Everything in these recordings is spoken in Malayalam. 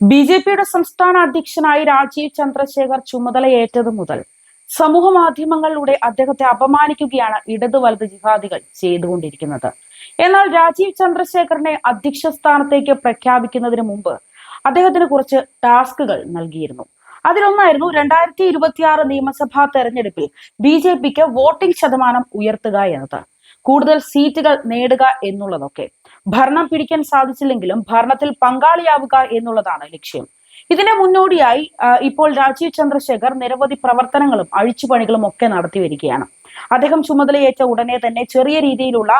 ബി ജെ പിയുടെ സംസ്ഥാന അധ്യക്ഷനായി രാജീവ് ചന്ദ്രശേഖർ ചുമതലയേറ്റത് മുതൽ സമൂഹ മാധ്യമങ്ങളിലൂടെ അദ്ദേഹത്തെ അപമാനിക്കുകയാണ് ഇടത് വലത് ജിഹാദികൾ ചെയ്തുകൊണ്ടിരിക്കുന്നത്. എന്നാൽ രാജീവ് ചന്ദ്രശേഖറിനെ അധ്യക്ഷ സ്ഥാനത്തേക്ക് പ്രഖ്യാപിക്കുന്നതിന് മുമ്പ് അദ്ദേഹത്തിന് കുറച്ച് ടാസ്കുകൾ നൽകിയിരുന്നു. അതിലൊന്നായിരുന്നു രണ്ടായിരത്തി ഇരുപത്തിയാറ് നിയമസഭാ തെരഞ്ഞെടുപ്പിൽ ബി ജെ പിക്ക് വോട്ടിംഗ് ശതമാനം ഉയർത്തുക എന്നത്. കൂടുതൽ സീറ്റുകൾ നേടുക എന്നുള്ളതൊക്കെ. ഭരണം പിടിക്കാൻ സാധിച്ചില്ലെങ്കിലും ഭരണത്തിൽ പങ്കാളിയാവുക എന്നുള്ളതാണ് ലക്ഷ്യം. ഇതിന് മുന്നോടിയായി ഇപ്പോൾ രാജീവ് ചന്ദ്രശേഖർ നിരവധി പ്രവർത്തനങ്ങളും അഴിച്ചുപണികളും ഒക്കെ നടത്തി വരികയാണ്. അദ്ദേഹം ചുമതലയേറ്റ ഉടനെ തന്നെ ചെറിയ രീതിയിലുള്ള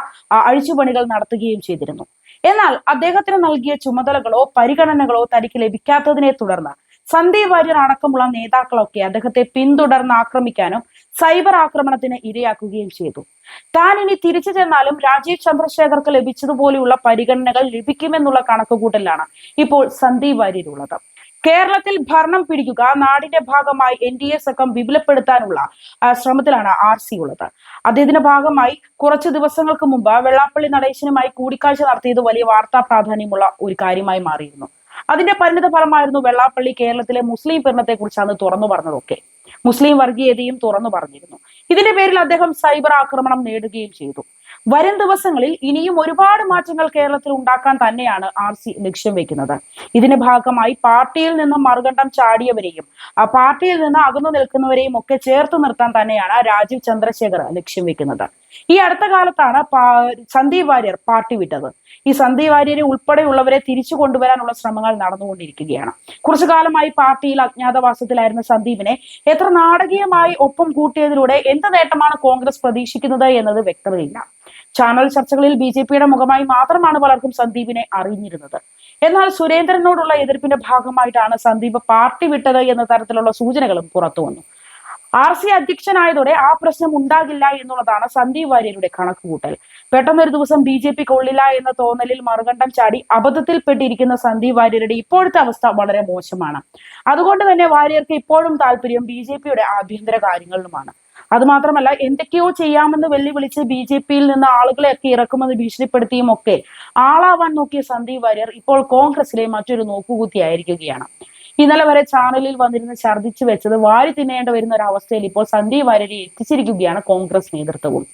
അഴിച്ചുപണികൾ നടത്തുകയും ചെയ്തിരുന്നു. എന്നാൽ അദ്ദേഹത്തിന് നൽകിയ ചുമതലകളോ പരിഗണനകളോ തനിക്ക് ലഭിക്കാത്തതിനെ തുടർന്ന് സന്ദീപ് വാര്യർ അടക്കമുള്ള നേതാക്കളൊക്കെ അദ്ദേഹത്തെ പിന്തുടർന്ന് ആക്രമിക്കാനും സൈബർ ആക്രമണത്തിന് ഇരയാക്കുകയും ചെയ്തു. താൻ ഇനി തിരിച്ചു ചെന്നാലും രാജീവ് ചന്ദ്രശേഖർക്ക് ലഭിച്ചതുപോലെയുള്ള പരിഗണനകൾ ലഭിക്കുമെന്നുള്ള കണക്കുകൂട്ടലാണ് ഇപ്പോൾ സന്ദീപ് വാര്യരുള്ളത്. കേരളത്തിൽ ഭരണം പിടിക്കുക നാടിന്റെ ഭാഗമായി എൻ ഡി എ സംഘം വിപുലപ്പെടുത്താനുള്ള ശ്രമത്തിലാണ് ആർ സി ഉള്ളത്. അദ്ദേഹത്തിന്റെ ഭാഗമായി കുറച്ച് ദിവസങ്ങൾക്ക് മുമ്പ് വെള്ളാപ്പള്ളി നടേശനുമായി കൂടിക്കാഴ്ച നടത്തിയത് വലിയ വാർത്താ പ്രാധാന്യമുള്ള ഒരു കാര്യമായി മാറിയിരുന്നു. അതിന്റെ പരിണിത ഫലമായിരുന്നു വെള്ളാപ്പള്ളി കേരളത്തിലെ മുസ്ലിം ഭരണത്തെ കുറിച്ചാണ് തുറന്നു പറഞ്ഞതൊക്കെ. മുസ്ലിം വർഗീയതയും തുറന്നു പറഞ്ഞിരുന്നു. ഇതിന്റെ പേരിൽ അദ്ദേഹം സൈബർ ആക്രമണം നേടുകയും ചെയ്തു. വരും ദിവസങ്ങളിൽ ഇനിയും ഒരുപാട് മാറ്റങ്ങൾ കേരളത്തിൽ ഉണ്ടാക്കാൻ തന്നെയാണ് ആർ സി ലക്ഷ്യം വെക്കുന്നത്. ഇതിന്റെ ഭാഗമായി പാർട്ടിയിൽ നിന്ന് മറുകണ്ഠം ചാടിയവരെയും ആ പാർട്ടിയിൽ നിന്ന് അകന്നു നിൽക്കുന്നവരെയും ഒക്കെ ചേർത്ത് നിർത്താൻ തന്നെയാണ് രാജീവ് ചന്ദ്രശേഖർ ലക്ഷ്യം വെക്കുന്നത്. ഈ അടുത്ത കാലത്താണ് സന്ദീപ് വാര്യർ പാർട്ടി വിട്ടത്. ഈ സന്ദീപ് വാര്യരെ ഉൾപ്പെടെയുള്ളവരെ തിരിച്ചു കൊണ്ടുവരാനുള്ള ശ്രമങ്ങൾ നടന്നുകൊണ്ടിരിക്കുകയാണ്. കുറച്ചു കാലമായി പാർട്ടിയിൽ അജ്ഞാതവാസത്തിലായിരുന്ന സന്ദീപിനെ എത്ര നാടകീയമായി ഒപ്പം കൂട്ടിയതിലൂടെ എന്ത് നേട്ടമാണ് കോൺഗ്രസ് പ്രതീക്ഷിക്കുന്നത് എന്നത് വ്യക്തതയില്ല. ചാനൽ ചർച്ചകളിൽ ബി ജെ പിയുടെ മുഖമായി മാത്രമാണ് പലർക്കും സന്ദീപിനെ അറിഞ്ഞിരുന്നത്. എന്നാൽ സുരേന്ദ്രനോടുള്ള എതിർപ്പിന്റെ ഭാഗമായിട്ടാണ് സന്ദീപ് പാർട്ടി വിട്ടത് എന്ന തരത്തിലുള്ള സൂചനകളും പുറത്തു വന്നു ആർ സി അധ്യക്ഷനായതോടെ ആ പ്രശ്നം ഉണ്ടാകില്ല എന്നുള്ളതാണ് സന്ദീപ് വാര്യരുടെ കണക്കുകൂട്ടൽ. പെട്ടെന്നൊരു ദിവസം ബി ജെ പി കൊള്ളില്ല എന്ന തോന്നലിൽ മറുകണ്ഠം ചാടി അബദ്ധത്തിൽപ്പെട്ടിരിക്കുന്ന സന്ദീപ് വാര്യരുടെ ഇപ്പോഴത്തെ അവസ്ഥ വളരെ മോശമാണ്. അതുകൊണ്ട് തന്നെ വാര്യർക്ക് ഇപ്പോഴും താല്പര്യം ബി ജെ പിയുടെ ആഭ്യന്തര കാര്യങ്ങളിലുമാണ്. അതുമാത്രമല്ല എന്തൊക്കെയോ ചെയ്യാമെന്ന് വെല്ലുവിളിച്ച് ബി ജെ പിയിൽ നിന്ന് ആളുകളെയൊക്കെ ഇറക്കുമെന്ന് ഭീഷണിപ്പെടുത്തിയും ഒക്കെ ആളാവാൻ നോക്കിയ സന്ദീപ് വാര്യർ ഇപ്പോൾ കോൺഗ്രസിലെ മറ്റൊരു നോക്കുകുത്തിയായിരിക്കുകയാണ്. ഇന്നലെ വരെ ചാനലിൽ വന്നിരുന്ന് ഛർദ്ദിച്ചു വെച്ചത് വാരി തിന്നേണ്ട വരുന്ന ഒരു അവസ്ഥയിൽ ഇപ്പോൾ സന്ദീപ് വാര്യരെ എത്തിച്ചിരിക്കുകയാണ് കോൺഗ്രസ് നേതൃത്വവും.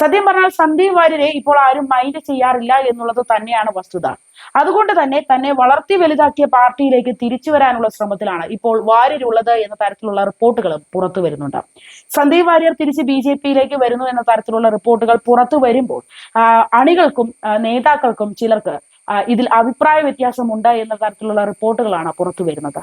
സത്യം പറഞ്ഞാൽ സന്ദീപ് വാര്യരെ ഇപ്പോൾ ആരും മൈൻഡ് ചെയ്യാറില്ല എന്നുള്ളത് തന്നെയാണ് വസ്തുത. അതുകൊണ്ട് തന്നെ തന്നെ വളർത്തി വലുതാക്കിയ പാർട്ടിയിലേക്ക് തിരിച്ചു വരാനുള്ള ശ്രമത്തിലാണ് ഇപ്പോൾ വാര്യരുള്ളത് എന്ന തരത്തിലുള്ള റിപ്പോർട്ടുകൾ പുറത്തു വരുന്നുണ്ട്. സന്ദീപ് വാര്യർ തിരിച്ച് ബി ജെ പിയിലേക്ക് വരുന്നു എന്ന തരത്തിലുള്ള റിപ്പോർട്ടുകൾ പുറത്തു വരുമ്പോൾ അണികൾക്കും നേതാക്കൾക്കും ചിലർക്ക് ഇതിൽ അഭിപ്രായ വ്യത്യാസമുണ്ട് എന്ന തരത്തിലുള്ള റിപ്പോർട്ടുകളാണ് പുറത്തു വരുന്നത്.